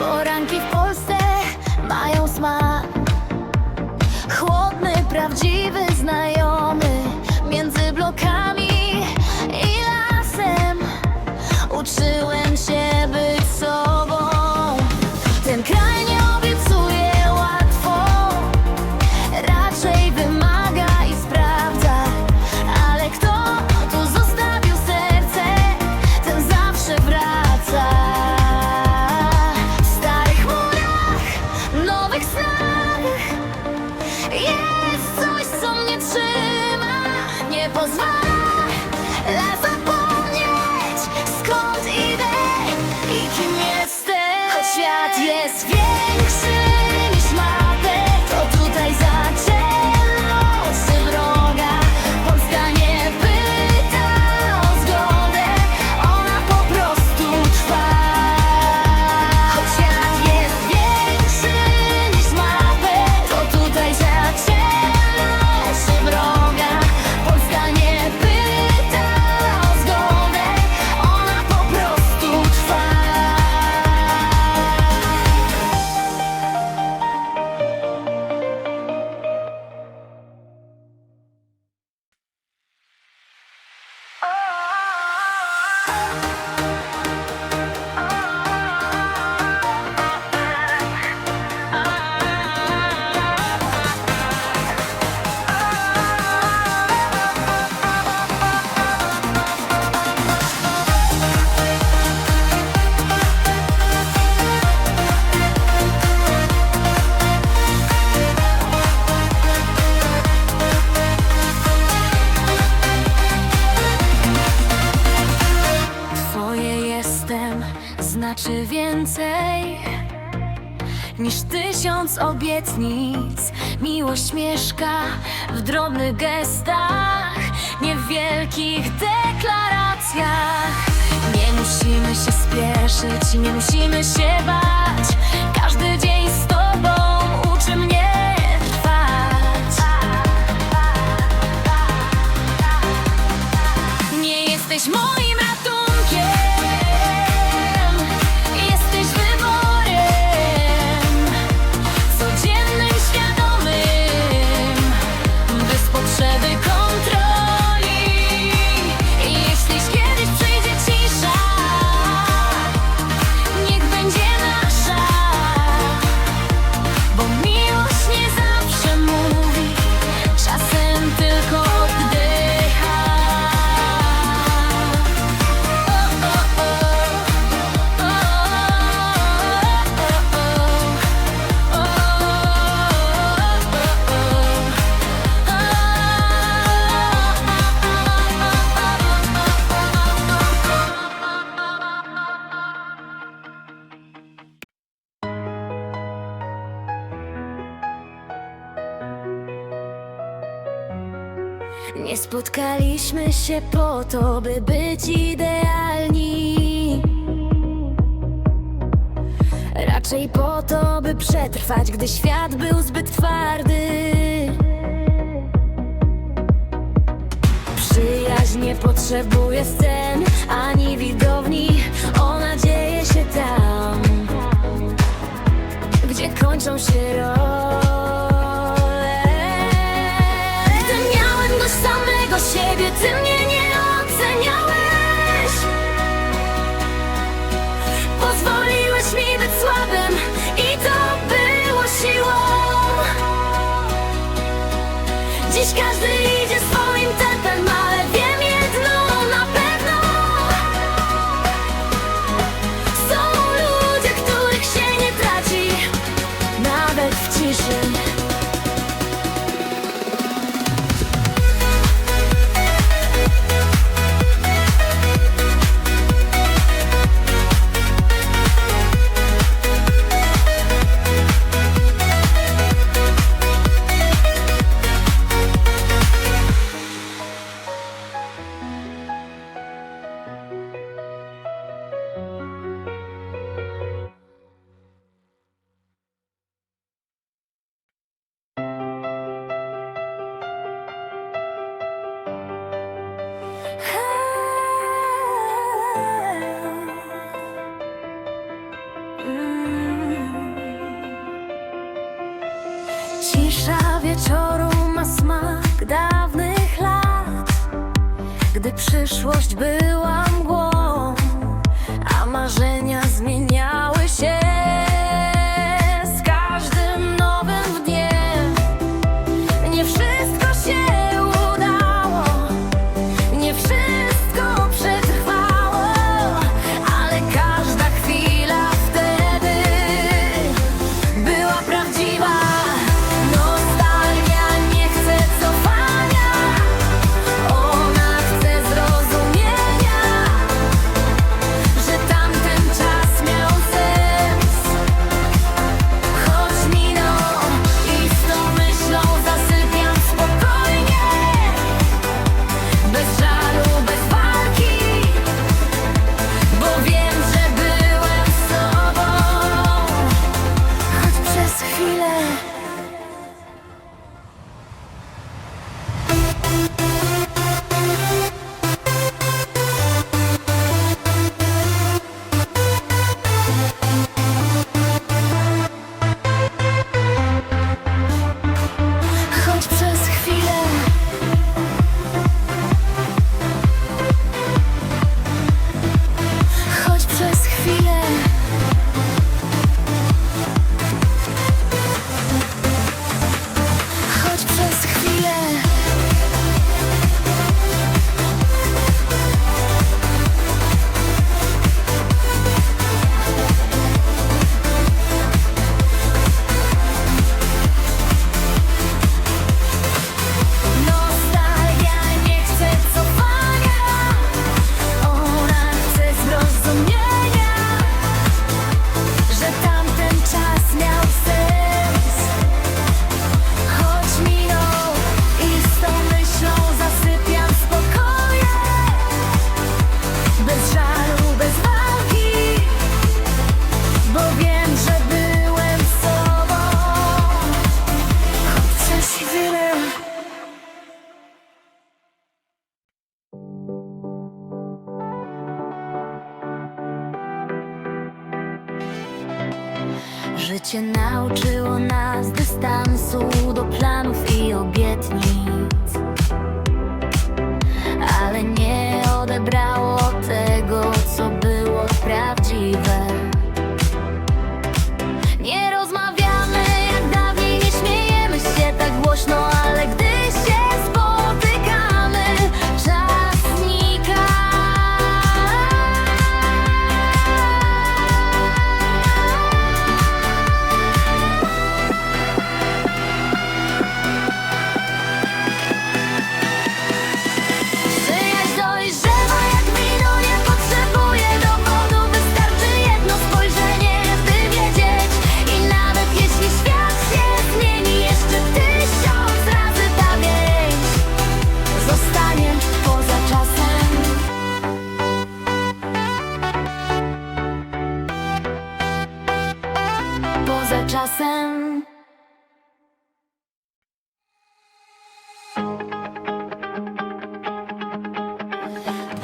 Poranki w Polsce mają smak. Chłodny, prawdziwy znajomy 真 znaczy więcej niż tysiąc obietnic. Miłość mieszka w drobnych gestach, nie w wielkich deklaracjach. Nie musimy się spieszyć, nie musimy się bać. Każdy dzień z tobą uczy mnie trwać. Nie jesteś moim Nie spotkaliśmy się po to, by być idealni. Raczej po to, by przetrwać, gdy świat był zbyt twardy. Przyjaźń nie potrzebuje scen ani widowni, ona dzieje się tam, gdzie kończą się role. 思念。przyszłość była.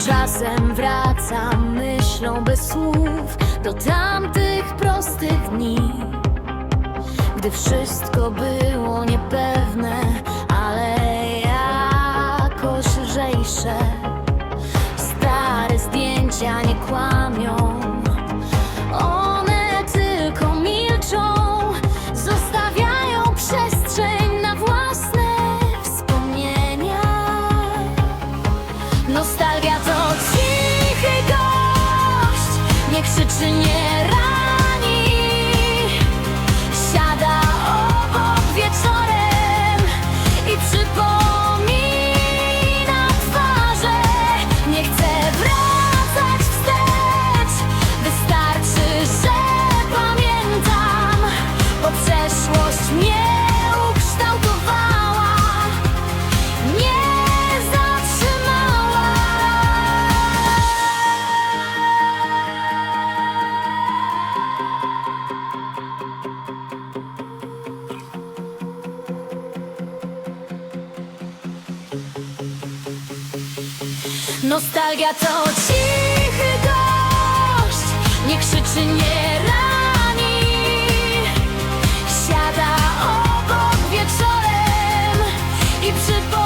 Czasem wracam myślą bez słów do tamtych prostych dni, gdy wszystko było niepewne, ale jakoś lżejsze. Stare zdjęcia nie kłamią. and yeah. cichy gość. Nie krzyczy, nie rani. Siada obok wieczorem I przypomina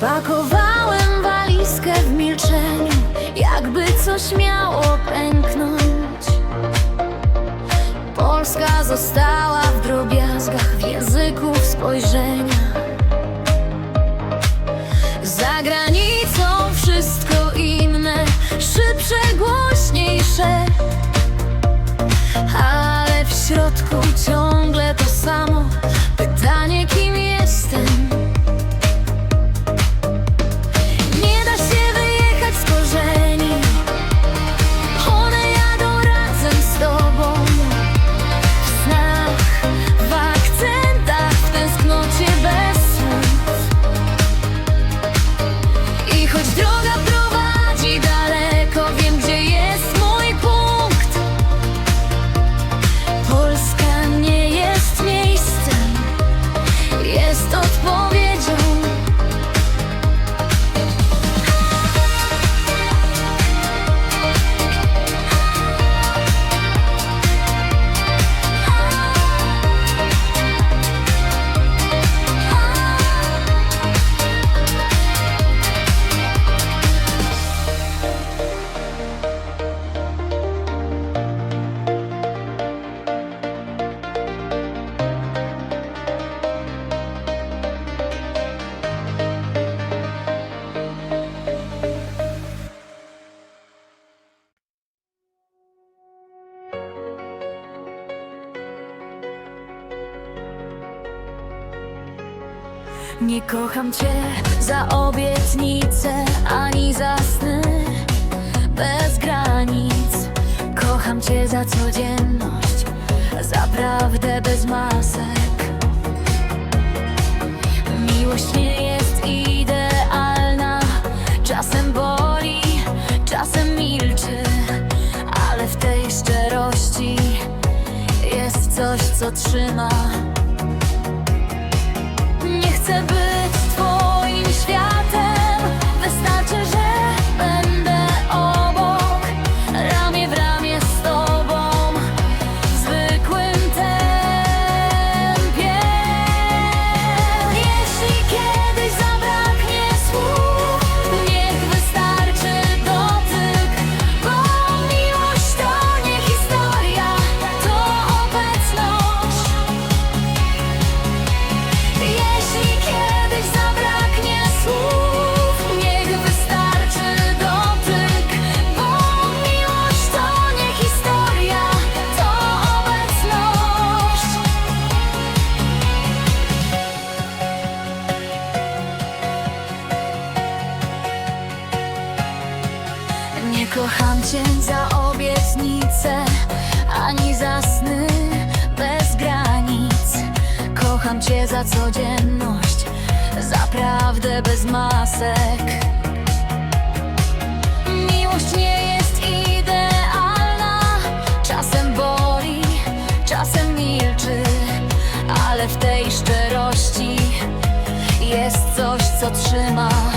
Pakowałem walizkę w milczeniu Jakby coś miało pęknąć. Polska została w drobiazgach W języku, w spojrzeniach Za granicą wszystko inne Szybsze, głośniejsze. Ale w środku ciągle Nie kocham Cię za obietnice ani za sny. Bez granic. Kocham Cię za codzienność, za prawdę bez masek. Miłość nie jest idealna, czasem boli, czasem milczy Ale w tej szczerości jest coś, co trzyma. co trzyma.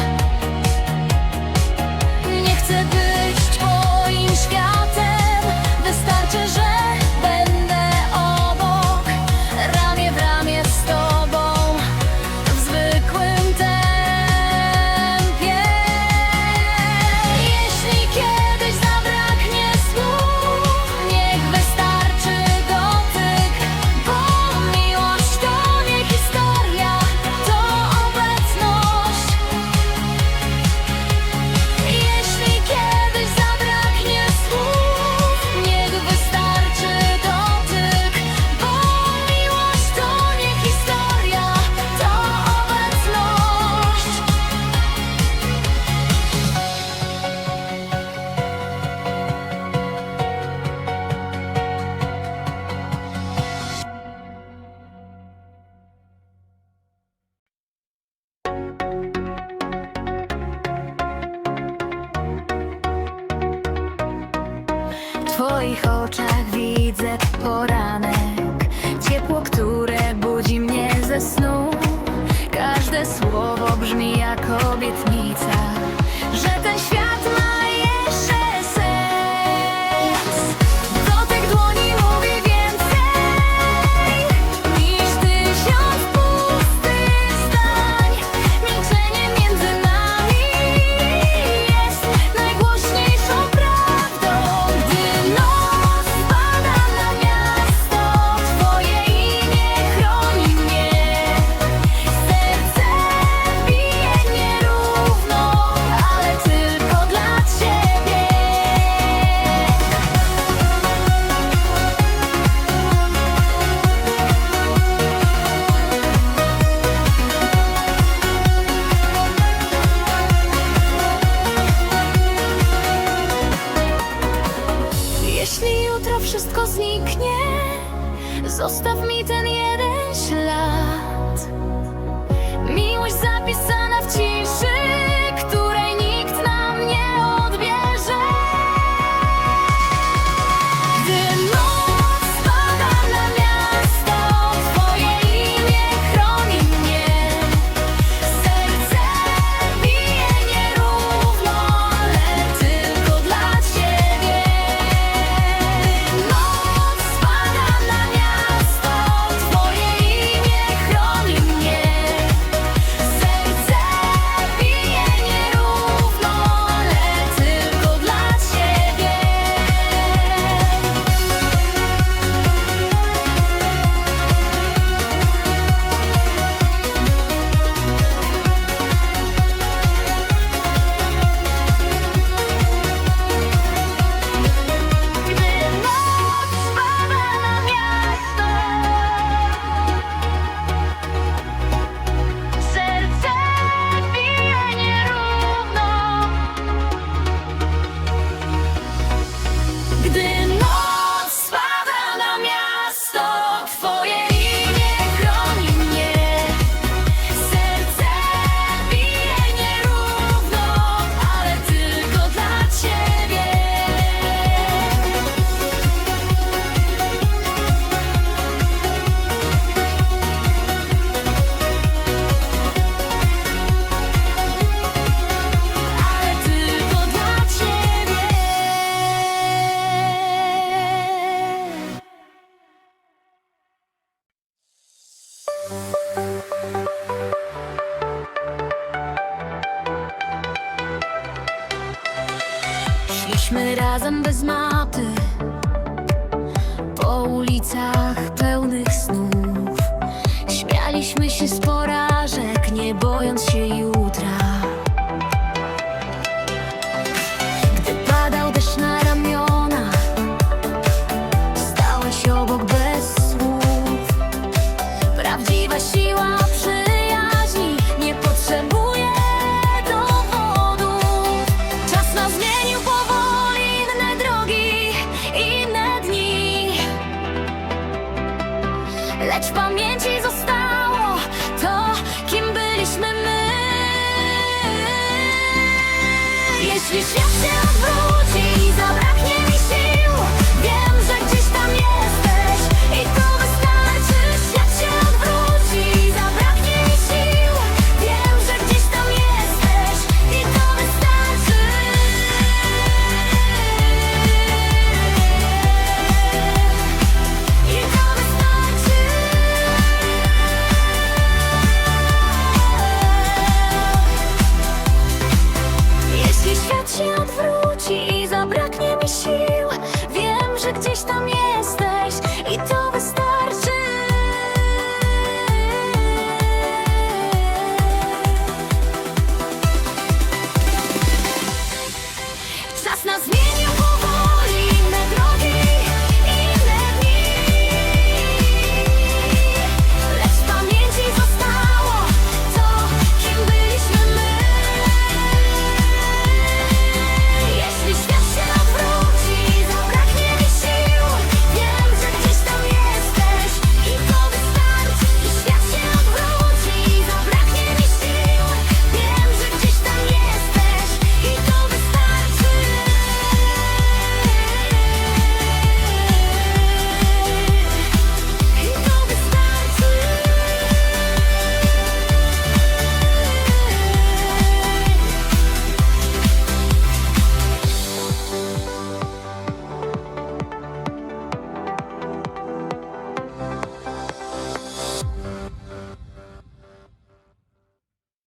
ciepło, które budzi mnie ze snu. razem by zmarł.